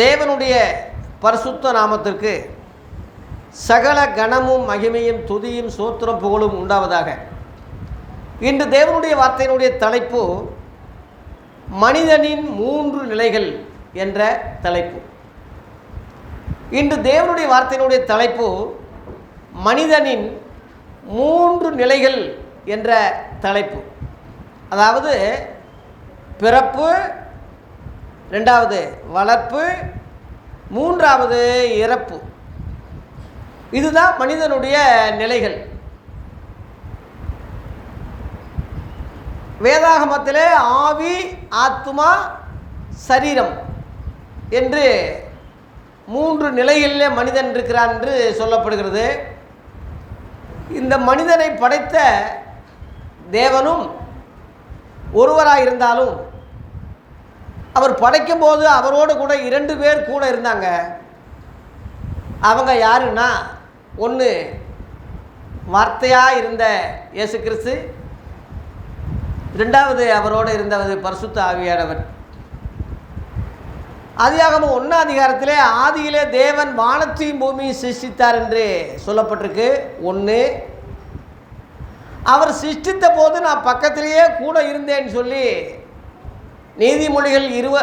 தேவனுடைய பரிசுத்த நாமத்திற்கு சகல கணமும் மகிமையும் துதியும் சோத்திரம் புகழும் உண்டாவதாக. இன்று தேவனுடைய வார்த்தையினுடைய தலைப்பு மனிதனின் மூன்று நிலைகள் என்ற தலைப்பு. இன்று தேவனுடைய வார்த்தையினுடைய தலைப்பு மனிதனின் மூன்று நிலைகள் என்ற தலைப்பு. அதாவது பிறப்பு ரெண்டாவது வளர்ப்பு மூன்றாவது இறப்பு. இதுதான் மனிதனுடைய நிலைகள். வேதாகமத்திலே ஆவி ஆத்மா சரீரம் என்று மூன்று நிலைகளிலே மனிதன் இருக்கிறான் என்று சொல்லப்படுகிறது. இந்த மனிதனை படைத்த தேவனும் ஒருவராக இருந்தாலும் அவர் படைக்கும் போது அவரோடு கூட இரண்டு பேர் கூட இருந்தாங்க. அவங்க யாருன்னா ஒன்று வார்த்தையாக இருந்த இயேசு கிறிஸ்து ரெண்டாவது அவரோடு இருந்தவர் பரிசுத்த ஆவியானவர். ஆதியாகமம் ஒன்றாம் அதிகாரத்திலே ஆதியிலே தேவன் வானத்தையும் பூமியும் சிருஷ்டித்தார் என்று சொல்லப்பட்டிருக்கு. ஒன்று அவர் சிருஷ்டித்த போது நான் பக்கத்திலேயே கூட இருந்தேன்னு சொல்லி நீதிமொழிகள் இருவ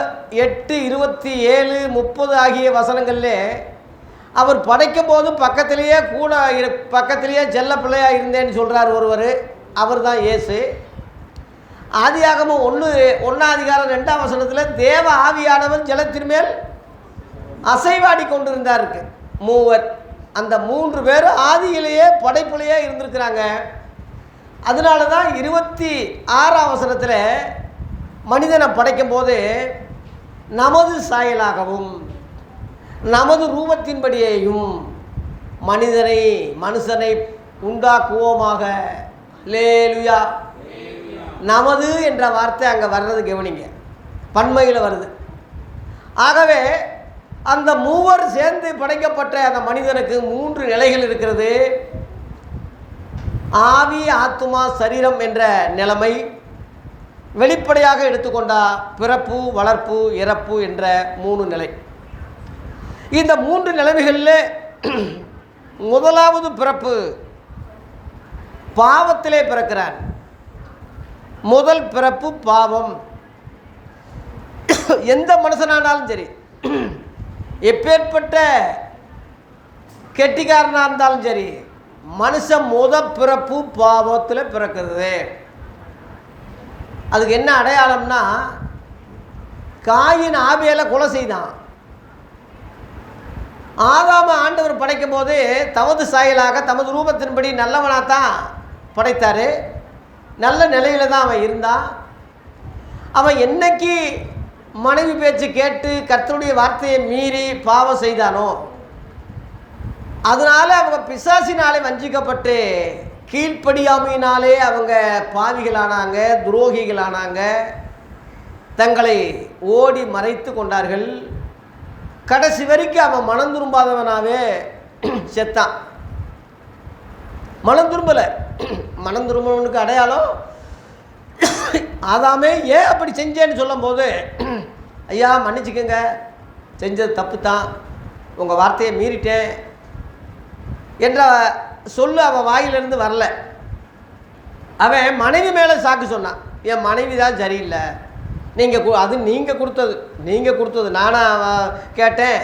எட்டு இருபத்தி ஏழு முப்பது ஆகிய வசனங்களில் அவர் படைக்கும் போது பக்கத்திலேயே கூட இரு பக்கத்திலேயே செல்ல பிள்ளையாக இருந்தேன்னு சொல்கிறார் ஒருவர். அவர் தான் இயேசு. ஆதியாகமும் ஒன்று ஒன்றாம் அதிகாரம் ரெண்டாம் வசனத்தில் தேவ ஆவியானவர் ஜலத்தின் மேல் அசைவாடி கொண்டிருந்தாருக்கு. மூவர். அந்த மூன்று பேர் ஆதியிலேயே படைப்புலையே இருந்திருக்கிறாங்க. அதனால தான் இருபத்தி ஆறாம் வசனத்தில் மனிதனை படைக்கும் போது நமது சாயலாகவும் நமது ரூபத்தின்படியேயும் மனிதனை மனுஷனை உண்டாக்குவோமாக. லேலுயா நமது என்ற வார்த்தை அங்கே வர்றது கவனிங்க. பன்மையில் வருது. ஆகவே அந்த மூவர் சேர்ந்து படைக்கப்பட்ட அந்த மனிதனுக்கு மூன்று நிலைகள் இருக்கிறது. ஆவி ஆத்துமா சரீரம் என்ற நிலைமை. வெளிப்படையாக எடுத்துக்கொண்டா பிறப்பு வளர்ப்பு இறப்பு என்ற மூணு நிலை. இந்த மூன்று நிலைமைகளில் முதலாவது பிறப்பு பாவத்திலே பிறக்கிறான் முதல் பிறப்பு பாவம். எந்த மனுஷனானாலும் சரி எப்பேற்பட்ட கெட்டிக்காரனாக இருந்தாலும் சரி மனுஷன் முத பிறப்பு பாவத்தில் பிறக்கிறது. அதுக்கு என்ன அடையாளம்னா காயின் ஆவியலை கொலை செய்தான். ஆதாம ஆண்டவர் படைக்கும் போது தமது சாயலாக தமது ரூபத்தின்படி நல்லவனாக தான் படைத்தார். நல்ல நிலையில் தான் அவன் இருந்தான். அவன் என்னைக்கு மனைவி பேச்சு கேட்டு கர்த்தருடைய வார்த்தையை மீறி பாவம் செய்தானோ அதனால அவங்க பிசாசினாலே வஞ்சிக்கப்பட்டு கீழ்ப்படியாமையினாலே அவங்க பாவிகளானாங்க துரோகிகளானாங்க. தங்களை ஓடி மறைத்து கொண்டார்கள். கடைசி வரைக்கும் அவன் மனம் திரும்பாதவனாவே செத்தான். மனம் திரும்பலை. மனம் திரும்பவனுக்கு அடையாளம் ஆதாமே ஏன் அப்படி செஞ்சேன்னு சொல்லும்போது ஐயா மன்னிச்சுக்கோங்க. செஞ்சது தப்பு தான் உங்கள் வார்த்தையை மீறிட்டேன். என்ற சொல்லு அவன் வாயிலிருந்து வரல. அவன் மனைவி மேலே சாக்கு சொன்னான் என் மனைவி தான் சரியில்லை. நீங்கள் அது நீங்கள் கொடுத்தது நீங்கள் கொடுத்தது. நானாக கேட்டேன்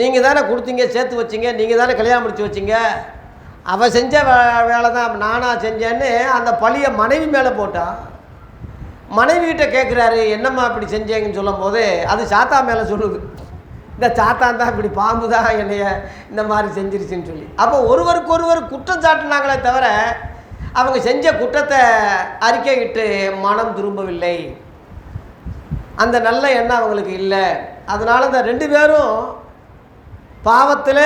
நீங்கள் தானே கொடுத்தீங்க சேர்த்து வச்சிங்க நீங்கள் தானே கல்யாணம் முடிச்சு வச்சிங்க. அவள் செஞ்ச வே வேலை தான் நானாக செஞ்சேன்னு அந்த பழியை மனைவி மேலே போட்டான் மனைவிகிட்ட கேட்குறாரு என்னம்மா இப்படி செஞ்சேங்கன்னு சொல்லும் போது அது சாத்தா மேலே சொல்லுது. இந்த சாத்தான் தான் இப்படி பாம்பு தான் என்னைய இந்த மாதிரி செஞ்சிருச்சுன்னு சொல்லி. அப்போ ஒருவருக்கு ஒருவர் குற்றம் சாட்டினாங்களே தவிர அவங்க செஞ்ச குற்றத்தை அறிக்கையிட்டு மனம் திரும்பவில்லை. அந்த நல்ல எண்ணம் அவங்களுக்கு இல்லை. அதனால் இந்த ரெண்டு பேரும் பாவத்தில்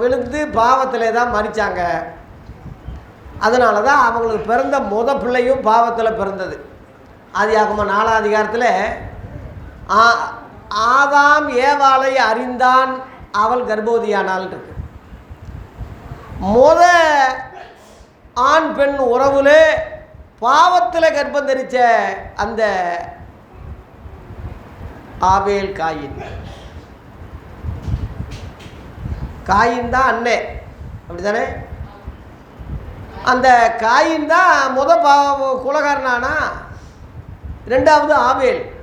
விழுந்து பாவத்தில் தான் மறித்தாங்க அதனால தான் அவங்களுக்கு பிறந்த முத பிள்ளையும் பாவத்தில் பிறந்தது. ஆதியாகம நாலாம் அதிகாரத்தில் ஆதாம் ஏவாளை அறிந்தான் அவள் கர்ப்பவதியானாள் இருக்கு. முத ஆண் பெண் உறவுல பாவத்தில் கர்ப்பம் தரித்த அந்த ஆபேல் காயின். காயின் தான் அண்ணே. அப்படிதானே அந்த காயின் தான் முத பா குலகாரனானா? ரெண்டாவது ஆபேல்.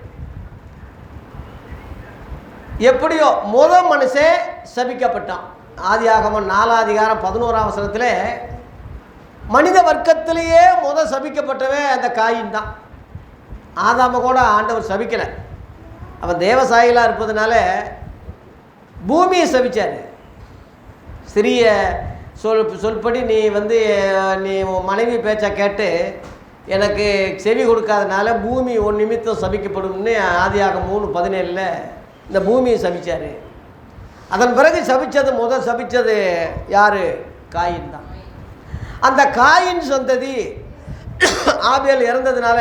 எப்படியோ முத மனுஷன் சபிக்கப்பட்டான். ஆதி ஆகமம் நாலாதிகாரம் பதினோராம் அவசரத்தில் மனித வர்க்கத்திலேயே முத சபிக்கப்பட்டவே அந்த காயின் தான். ஆதாம கூட ஆண்டவர் சபிக்கலை. அவன் தேவசாயிலாக இருப்பதுனால பூமியை சபித்தார் சிறிய சொல் சொல்படி நீ வந்து நீ உன் மனைவி பேச்சை கேட்டு எனக்கு செவி கொடுக்காதனால பூமி ஒரு நிமித்தம் சபிக்கப்படும்னு ஆதியாக மூணு பதினேழில் இந்த பூமியை சபித்தார் அதன் பிறகு சபித்தது முதல் சபித்தது யார்? காயின் தான். அந்த காயின் சந்ததி ஆபியல் இறந்ததுனால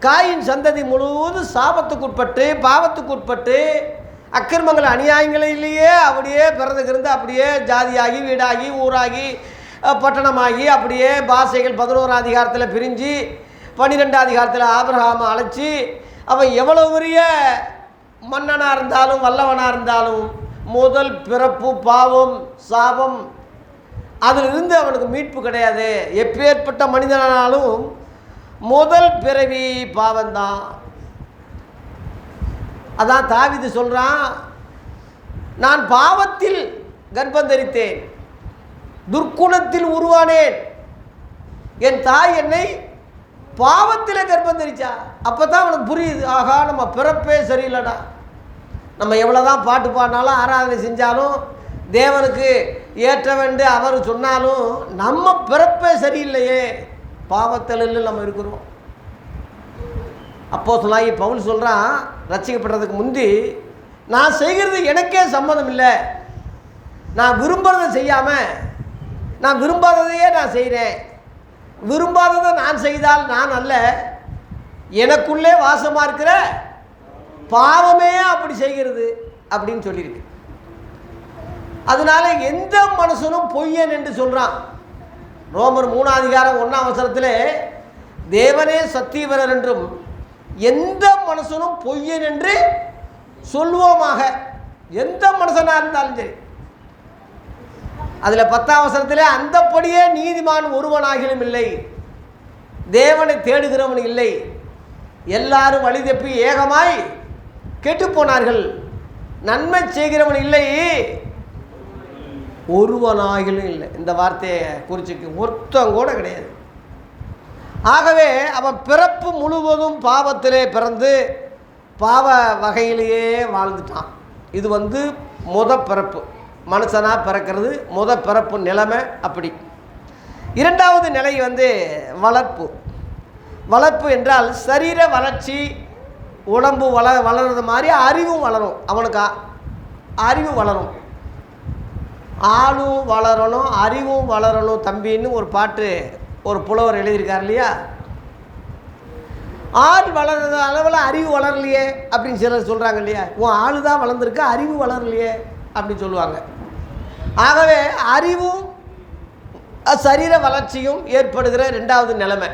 காயின் சந்ததி முழுவதும் சாபத்துக்குட்பட்டு பாவத்துக்குட்பட்டு அக்கிரமங்கள் அநியாயங்களிலேயே அப்படியே பிறந்துக்கிருந்து அப்படியே ஜாதியாகி வீடாகி ஊராகி பட்டணமாகி அப்படியே பாஷைகள் பதினோராம் அதிகாரத்தில் பிரிஞ்சு பன்னிரெண்டாம் அதிகாரத்தில் ஆபிரகாமை அழைச்சி அவன் எவ்வளோ பெரிய மன்னனாக இருந்தாலும் வல்லவனாக இருந்தாலும் முதல் பிறப்பு பாவம் சாபம் அதிலிருந்து அவனுக்கு மீட்பு கிடையாது. எப்பேற்பட்ட மனிதனானாலும் முதல் பிறவி பாவம்தான். அதான் தாவிது சொல்கிறான் நான் பாவத்தில் கர்ப்பம் தரித்தேன் துர்க்குணத்தில் உருவானேன். என் தாய் என்னை பாவத்தில் கர்ப்பம் தரிச்சா. அப்போ தான் அவனுக்கு புரியுது ஆகா நம்ம பிறப்பே சரியில்லைடா. நம்ம எவ்வளோ தான் பாட்டு பாடினாலும் ஆராதனை செஞ்சாலும் தேவனுக்கு ஏற்றவென்று அவர் சொன்னாலும் நம்ம பிறப்பே சரியில்லையே. பாவத்தலில் நம்ம இருக்கிறோம். அப்போ சொல்லாகி பவுல் சொல்கிறான் ரசிக்கப்படுறதுக்கு முந்தி நான் செய்கிறது எனக்கே சம்மதம் இல்லை நான் விரும்புகிறத செய்யாமல் நான் விரும்பாததையே நான் செய்கிறேன் விரும்பாததை நான் செய்தால் நான் அல்ல. எனக்குள்ளே வாசமாக இருக்கிற பாவமே அப்படி செய்கிறது அப்படின்னு சொல்லியிருக்கு. அதனால எந்த மனுஷனும் பொய்யன் என்று சொல்கிறான் ரோமர் மூணாதிகாரம் ஒன்றாம் அவசரத்தில் தேவனே சத்தியவரர் என்றும் எந்த மனுஷனும் பொய்யன் என்று சொல்லுவோமாக எந்த மனுஷனாக இருந்தாலும் சரி. அதில் பத்தாம் அவசரத்தில் அந்தப்படியே நீதிமான் ஒருவனாகிலும் இல்லை. தேவனை தேடுகிறவன் இல்லை. எல்லாரும் வழி தப்பி ஏகமாய் கெட்டுப் போனார்கள் நன்மை செய்கிறவன் இல்லை. ஒருவனாகிலும் இல்லை. இந்த வார்த்தையை குறிச்சிக்கு ஒருத்தம் கூட கிடையாது. ஆகவே அவன் பிறப்பு முழுவதும் பாவத்திலே பிறந்து பாவ வகையிலேயே வாழ்ந்துட்டான். இது வந்து முத பிறப்பு. மனுஷனாக பிறக்கிறது முத பிறப்பு நிலைமை அப்படி. இரண்டாவது நிலை வந்து வளர்ப்பு. வளர்ப்பு என்றால் சரீர வளர்ச்சி உடம்பு வள வளர்றது மாதிரி அறிவும் வளரும். அவனுக்கு அறிவு வளரும். ஆளும் வளரணும் அறிவும் வளரணும் தம்பின்னு ஒரு பாட்டு ஒரு புலவர் எழுதியிருக்கார் இல்லையா? ஆள் வளர்றது அளவில் அறிவு வளரலையே அப்படின்னு சிலர் சொல்கிறாங்க இல்லையா? உன் ஆள் தான் வளர்ந்துருக்கு அறிவு வளரலையே அப்படின்னு சொல்லுவாங்க. ஆகவே அறிவும் சரீர வளர்ச்சியும் ஏற்படுகிற ரெண்டாவது நிலைமை.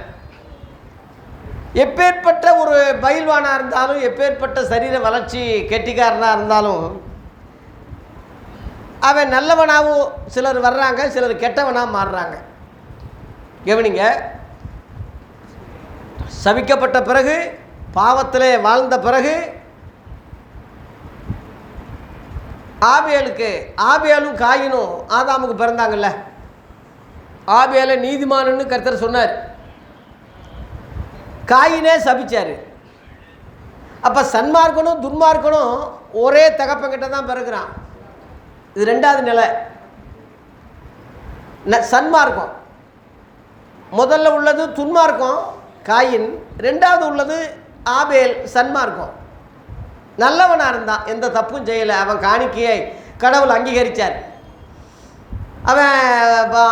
எப்பேற்பட்ட ஒரு பயில்வானாக இருந்தாலும் எப்பேற்பட்ட சரீர வளர்ச்சி கெட்டிக்காரனாக இருந்தாலும் அவன் நல்லவனாகவும் சிலர் வர்றாங்க சிலர் கெட்டவனாக மாறுறாங்க. கவனிங்க சபிக்கப்பட்ட பிறகு பாவத்திலே வாழ்ந்த பிறகு ஆபியலுக்கு ஆபியாலும் காயினும் ஆதாமுக்கு பிறந்தாங்கல்ல. ஆபியால நீதிமானுன்னு கருத்தர் சொன்னார். காயினே சபிச்சார். அப்போ சன்மார்க்கனும் துன்மார்க்கனும் ஒரே தகப்பங்கிட்ட தான் பிறகுறான் இது ரெண்டாவது நிலை. ந- சன்மார்க்கம். முதல்ல உள்ளது துன்மார்க்கம் காயின். ரெண்டாவது உள்ளது ஆபேல் சன்மார்க்கம். நல்லவனாக இருந்தான் எந்த தப்பும் செய்யலை. அவன் காணிக்கையை கடவுள் அங்கீகரித்தார் அவன்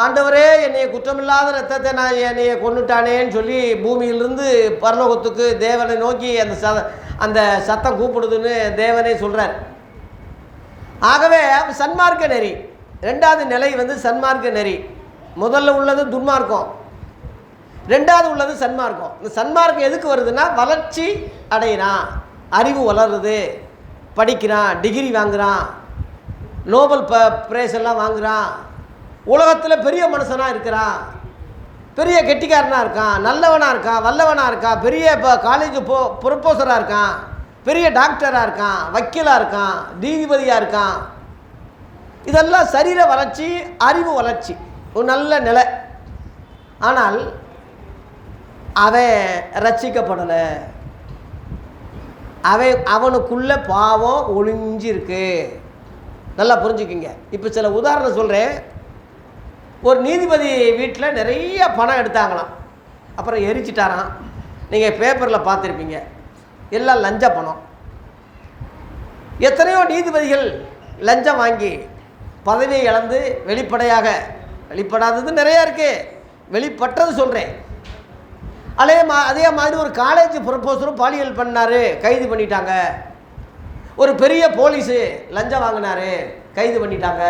ஆண்டவரே என்னைய குற்றமில்லாத ரத்தத்தை நான் என்னைய கொண்டுட்டானேன்னு சொல்லி பூமியிலிருந்து பரலோகத்துக்கு தேவனை நோக்கி அந்த ச அந்த சத்தம் கூப்பிடுதுன்னு தேவனே சொல்கிறார் ஆகவே அவன் சன்மார்க்க நெறி. ரெண்டாவது நிலை வந்து சன்மார்க்க நெறி. முதல்ல உள்ளது துன்மார்க்கம். ரெண்டாவது உள்ளது சன்மார்க்கம். இந்த சன்மார்க்கம் எதுக்கு வருதுன்னா வளர்ச்சி அடையிறான். அறிவு வளருது. படிக்கிறான் டிகிரி வாங்குகிறான் நோபல் ப பிரைஸ் எல்லாம் வாங்குகிறான் உலகத்தில் பெரிய மனுஷனாக இருக்கிறான். பெரிய கெட்டிக்காரனாக இருக்கான். நல்லவனாக இருக்கான். வல்லவனாக இருக்கான். பெரிய இப்போ காலேஜ் போ ப்ரொஃபஸராக இருக்கான். பெரிய டாக்டராக இருக்கான். வக்கீலாக இருக்கான். நீதிபதியாக இருக்கான். இதெல்லாம் சரீர வளர்ச்சி அறிவு வளர்ச்சி. ஒரு நல்ல நிலை. ஆனால் அவன் ரட்சிக்கப்படலை அவன் அவனுக்குள்ள பாவம் ஒளிஞ்சிருக்கு. நல்லா புரிஞ்சுக்கிங்க. இப்போ சில உதாரணம் சொல்கிறேன் ஒரு நீதிபதி வீட்டில் நிறைய பணம் எடுத்தாங்களாம். அப்புறம் எரிச்சிட்டாராம். நீங்கள் பேப்பரில் பார்த்துருப்பீங்க. எல்லாம் லஞ்ச பணம். எத்தனையோ நீதிபதிகள் லஞ்சம் வாங்கி பதவியை இழந்து வெளிப்படையாக வெளிப்படாதது நிறையா இருக்குது வெளிப்பட்டது சொல்கிறேன் அதே மா அதே மாதிரி ஒரு காலேஜ் ப்ரொஃபஸரும் பாலியல் பண்ணார் கைது பண்ணிட்டாங்க. ஒரு பெரிய போலீஸு லஞ்சம் வாங்கினாரு கைது பண்ணிட்டாங்க.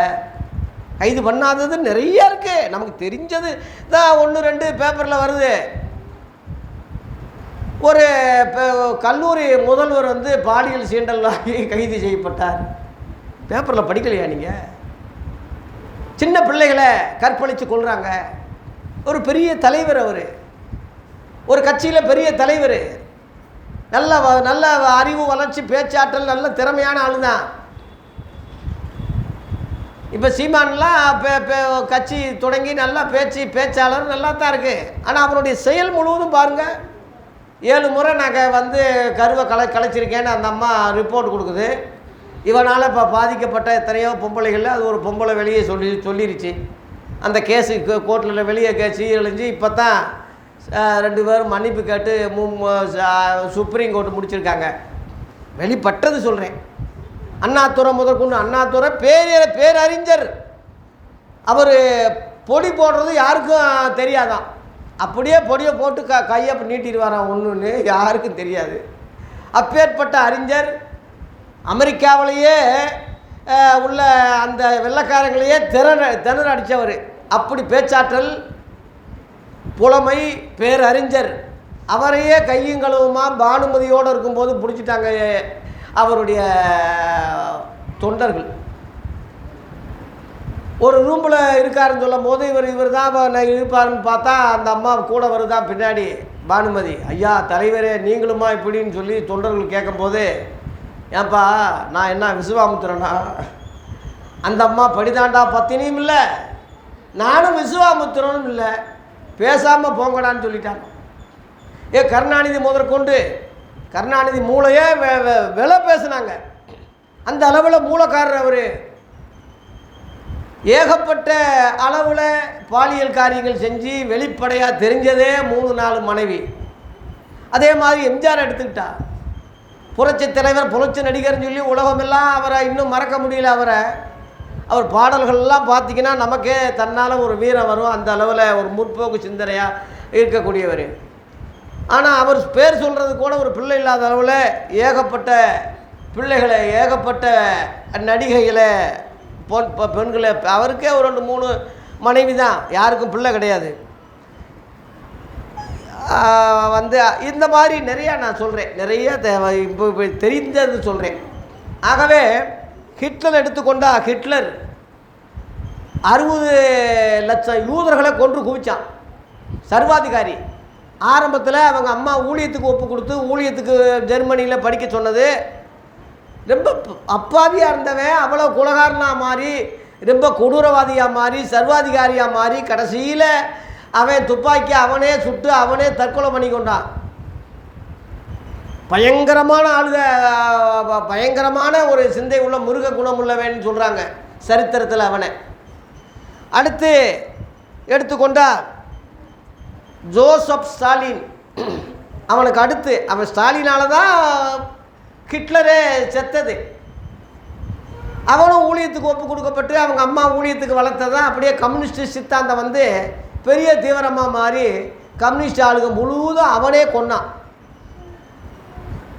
கைது பண்ணாதது நிறைய இருக்கு. நமக்கு தெரிஞ்சது தான் ஒன்று ரெண்டு பேப்பரில் வருது. ஒரு கல்லூரி முதல்வர் வந்து பாலியல் சீண்டலாகி கைது செய்யப்பட்டார். பேப்பரில் படிக்கலையா நீங்கள் சின்ன பிள்ளைகளை கற்பழித்து கொள்கிறாங்க ஒரு பெரிய தலைவர் அவர். ஒரு கட்சியில் பெரிய தலைவர். நல்ல நல்ல அறிவு வளர்ச்சி பேச்சாற்றல் நல்ல திறமையான ஆளு தான் இப்போ சீமான்லாம் கட்சி தொடங்கி நல்லா பேச்சு பேச்சாளர் நல்லா தான் இருக்குது ஆனால் அவருடைய செயல் முழுவதும் பாருங்கள் ஏழு முறை நாங்கள் வந்து கருவை கலை கலைச்சிருக்கேன்னு அந்த அம்மா ரிப்போர்ட் கொடுக்குது. இவனால் இப்போ பாதிக்கப்பட்ட எத்தனையோ பொம்பளைகளில் அது ஒரு பொம்பளை வெளியே சொல்லி சொல்லிருச்சு. அந்த கேஸு கோர்ட்டில் வெளியே கேச்சு எழுஞ்சு இப்போ தான் ரெண்டு பேரும் மன்னிப்பு கேட்டு சுப்ரீம் கோர்ட் முடிச்சிருக்காங்க. வெளிப்பட்டது சொல்கிறேன் அண்ணாதுரை முதற்கொண்டு அண்ணாதுரை பேர பேரறிஞர். அவர் பொடி போடுறது யாருக்கும் தெரியாதான். அப்படியே பொடியை போட்டு க கையை நீட்டிடுவாராம் ஒன்றுன்னு யாருக்கும் தெரியாது. அப்பேற்பட்ட அறிஞர் அமெரிக்காவிலேயே உள்ள அந்த வெள்ளக்காரங்களையே திணற திணற அடித்தவர் அப்படி பேச்சாற்றல் புலமை பேரறிஞர். அவரையே கையும் கழுவுமா பானுமதியோடு இருக்கும்போது பிடிச்சிட்டாங்க அவருடைய தொண்டர்கள். ஒரு ரூமில் இருக்காருன்னு சொல்லும் போது இவர் இவர் தான் இருப்பாருன்னு பார்த்தா அந்த அம்மா கூட வருதா பின்னாடி. பானுமதி ஐயா தலைவரே நீங்களுமா இப்படின்னு சொல்லி தொண்டர்கள் கேட்கும்போது ஏன்பா நான் என்ன விசுவாமுத்திரனா? அந்த அம்மா படிதாண்டா பத்தினியும் இல்லை. நானும் விசுவாமுத்திரனும் இல்லை. பேசாமல் போங்கடான்னு சொல்லிட்டாங்க. ஏ கருணாநிதி முதற்கொண்டு கருணாநிதி மூளையே வெ- வெ- விலை பேசுனாங்க. அந்த அளவில் மூலக்காரர் அவர். ஏகப்பட்ட அளவில் பாலியல் காரியங்கள் செஞ்சு வெளிப்படையாக தெரிஞ்சதே மூணு நாலு மனைவி. அதே மாதிரி எம்ஜிஆர் எடுத்துக்கிட்டா. புரட்சி தலைவர் புரட்சி நடிகர்னு சொல்லி உலகமெல்லாம் அவரை இன்னும் மறக்க முடியல அவரை. அவர் பாடல்கள்லாம் பார்த்தீங்கன்னா நமக்கே தன்னால் ஒரு வீரம் வரும். அந்த அளவில் ஒரு முற்போக்கு சிந்தனையாக இருக்கக்கூடியவர். ஆனால் அவர் பேர் சொல்கிறது கூட ஒரு பிள்ளை இல்லாத அளவில் ஏகப்பட்ட பிள்ளைகளை ஏகப்பட்ட நடிகைகளை பொன் இப்போ பெண்களை அவருக்கே ஒரு ரெண்டு மூணு மனைவி தான் யாருக்கும் பிள்ளை கிடையாது. வந்து இந்த மாதிரி நிறையா நான் சொல்கிறேன் நிறைய தேவை இப்போ இப்போ தெரிந்தது சொல்கிறேன் ஆகவே ஹிட்லர் எடுத்துக்கொண்டா ஹிட்லர் அறுபது லட்சம் யூதர்களை கொன்று குவிச்சான். சர்வாதிகாரி. ஆரம்பத்தில் அவங்க அம்மா ஊழியத்துக்கு ஒப்பு கொடுத்து ஊழியத்துக்கு ஜெர்மனியில் படிக்க சொன்னது. ரொம்ப அப்பாவியாக இருந்தவன் அவ்வளோ குலகாரனாக மாறி ரொம்ப கொடூரவாதியாக மாறி சர்வாதிகாரியாக மாறி கடைசியில் அவன் துப்பாக்கி அவனே சுட்டு அவனே தற்கொலை பண்ணி கொண்டான். பயங்கரமான ஆளுக பயங்கரமான ஒரு சிந்தை உள்ள முருக குணம் உள்ளவன் சொல்கிறாங்க சரித்திரத்தில் அவனை. அடுத்து எடுத்துக்கொண்டா ஜோசப் ஸ்டாலின். அவனுக்கு அடுத்து அவன் ஸ்டாலினால தான் ஹிட்லரே செத்தது. அவனும் ஊழியத்துக்கு ஒப்பு கொடுக்கப்பட்டு அவங்க அம்மா ஊழியத்துக்கு வளர்த்ததான் அப்படியே கம்யூனிஸ்ட் சித்தாந்தம் வந்து பெரிய தீவிரமாக மாறி கம்யூனிஸ்ட் ஆளுங்க முழுவதும் அவனே கொன்னான்.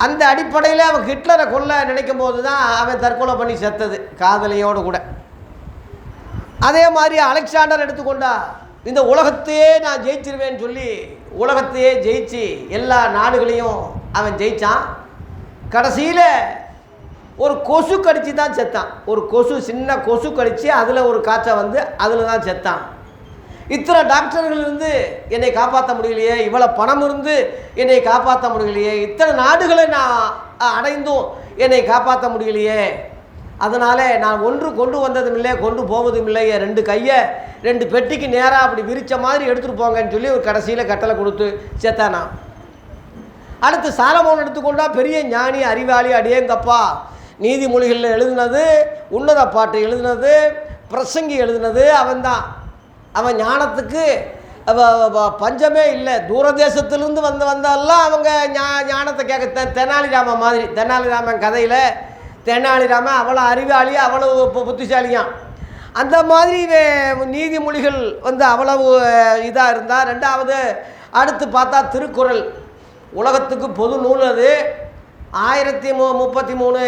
அந்த அடிப்படையில் அவன் ஹிட்லரை கொல்ல நினைக்கும் போது தான் அவன் தற்கொலை பண்ணி செத்தது காதலியோடு கூட. அதே மாதிரி அலெக்சாண்டர் எடுத்துக்கொண்டா. இந்த உலகத்தையே நான் ஜெயிச்சிருவேன்னு சொல்லி உலகத்தையே ஜெயிச்சு எல்லா நாடுகளையும் அவன் ஜெயித்தான் கடைசியில் ஒரு கொசு கடித்து தான் செத்தான். ஒரு கொசு சின்ன கொசு கடித்து அதில் ஒரு காய்ச்சல் வந்து அதில் தான் செத்தான். இத்தனை டாக்டர்கள் இருந்து என்னை காப்பாற்ற முடியலையே இவ்வளோ பணம் இருந்து என்னை காப்பாற்ற முடியலையே இத்தனை நாடுகளை நான் அடைந்தும் என்னை காப்பாற்ற முடியலையே. அதனால் நான் ஒன்று கொண்டு வந்ததும் இல்லை கொண்டு போவதும் இல்லை. ரெண்டு கையை ரெண்டு பெட்டிக்கு நேராக அப்படி விரித்த மாதிரி எடுத்துகிட்டு போங்கன்னு சொல்லி ஒரு கடைசியில் கட்டளை கொடுத்து சேர்த்தானா அடுத்து சாலமோன் எடுத்துக்கொண்டா பெரிய ஞானி அறிவாளி அடியேங்கப்பா நீதிமொழிகளில் எழுதுனது உன்னத பாட்டு எழுதினது பிரசங்கி எழுதினது அவன்தான். அவன் ஞானத்துக்கு அவ- பஞ்சமே இல்லை. தூரதேசத்திலிருந்து வந்து வந்தெல்லாம் அவங்க ஞா ஞானத்தை கேட்க தெனாலிராமன் மாதிரி தெனாலிராமன் கதையில் தெனாலிராமன் அவ்வளோ அறிவாளி அவ்வளவு பு- புத்திசாலியாம் அந்த மாதிரி நீதிமொழிகள் வந்து அவ்வளவு இதாக இருந்தால் ரெண்டாவது அடுத்து பார்த்தா திருக்குறள். உலகத்துக்கு பொது நூல் அது. ஆயிரத்தி மு முப்பத்தி மூணு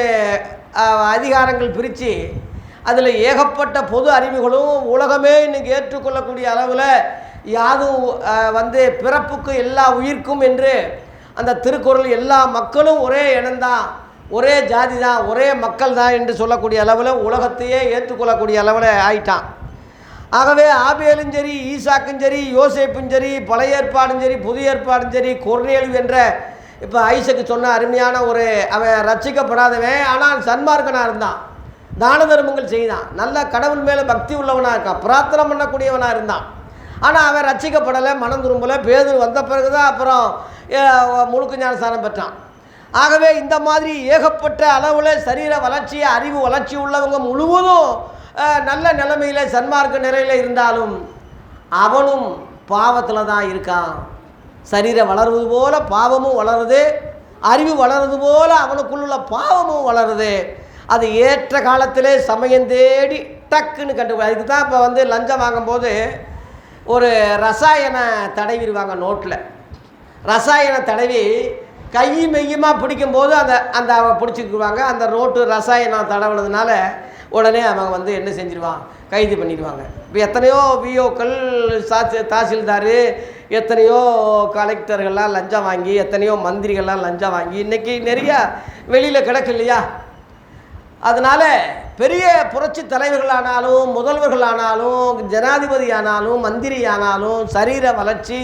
அதிகாரங்கள் பிரித்து அதில் ஏகப்பட்ட பொது அறிவுகளும் உலகமே இன்னைக்கு ஏற்றுக்கொள்ளக்கூடிய அளவில் யாதும் வந்து பிறப்புக்கு எல்லா உயிர்க்கும் என்று அந்த திருக்குறள் எல்லா மக்களும் ஒரே இனம்தான் ஒரே ஜாதி தான் ஒரே மக்கள் தான் என்று சொல்லக்கூடிய அளவில் உலகத்தையே ஏற்றுக்கொள்ளக்கூடிய அளவில் ஆயிட்டான். ஆகவே ஆபேலும் சரி ஈசாக்கும் சரி யோசேப்பும் சரி பழைய ஏற்பாடும் சரி புதிய ஏற்பாடும் சரி கொர்நேலு என்ற இப்போ ஐசக்கு சொன்ன அருமையான ஒரு அவன் ரட்சிக்கப்படாதவன் ஆனால் சன்மார்க்கனாக இருந்தான். தான தர்மங்கள் செய்தான். நல்ல கடவுள் மேலே பக்தி உள்ளவனாக இருக்கான். பிரார்த்தனை பண்ணக்கூடியவனாக இருந்தான். ஆனால் அவன் ரட்சிக்கப்படலை மனம் திரும்பலை. பேதர் வந்த பிறகு தான் அப்புறம் முழுக்க ஞானஸ்தானம் பெற்றான். ஆகவே இந்த மாதிரி ஏகப்பட்ட அளவில் சரீர வளர்ச்சி அறிவு வளர்ச்சி உள்ளவங்க முழுவதும் நல்ல நிலைமையில் சன்மார்க்க நிலையில் இருந்தாலும் அவனும் பாவத்தில் தான் இருக்கான். சரீரம் வளருவது போல் பாவமும் வளருது அறிவு வளருது போல் அவனுக்குள்ள பாவமும் வளருது. அது ஏற்ற காலத்திலே சமயம் தேடி டக்குன்னு கண்டு அதுக்கு தான் இப்போ வந்து லஞ்சம் வாங்கும்போது ஒரு ரசாயன தடவிடுவாங்க நோட்டில் ரசாயன தடவி கை மெய்யுமாக பிடிக்கும்போது அந்த அந்த அவன் பிடிச்சிக்குவாங்க. அந்த ரோட்டு ரசாயனம் தடவுனதுனால உடனே அவங்க வந்து என்ன செஞ்சிருவான் கைது பண்ணிடுவாங்க. இப்போ எத்தனையோ விஓக்கள் சாட்சி தாசில்தார் எத்தனையோ கலெக்டர்கள்லாம் லஞ்சம் வாங்கி எத்தனையோ மந்திரிகள்லாம் லஞ்சம் வாங்கி இன்றைக்கி நிறைய வெளியில் கிடக்கு இல்லையா? அதனால் பெரிய புரட்சி தலைவர்களானாலும் முதல்வர்களானாலும் ஜனாதிபதி ஆனாலும் மந்திரி ஆனாலும் சரீர வளர்ச்சி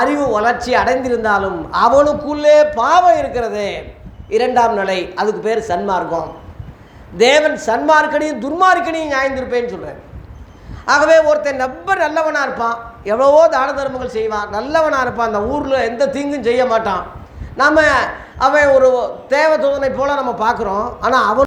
அறிவு வளர்ச்சி அடைந்திருந்தாலும் அவனுக்குள்ளே பாவம் இருக்கிறது. இரண்டாம் நிலை அதுக்கு பேர் சன்மார்க்கம். தேவன் சன்மார்க்கனையும் துர்மார்க்கனையும் நியாயந்திருப்பேன்னு சொல்கிறேன் ஆகவே ஒருத்தன் ரொம்ப நல்லவனாக இருப்பான் எவ்வளவோ தான தர்மங்கள் செய்வான் நல்லவனாக இருப்பான் அந்த ஊரில் எந்த தீங்கும் செய்ய மாட்டான். நம்ம அவன் ஒரு தேவ தூதனை போல் நம்ம பார்க்குறோம் ஆனால் அவன்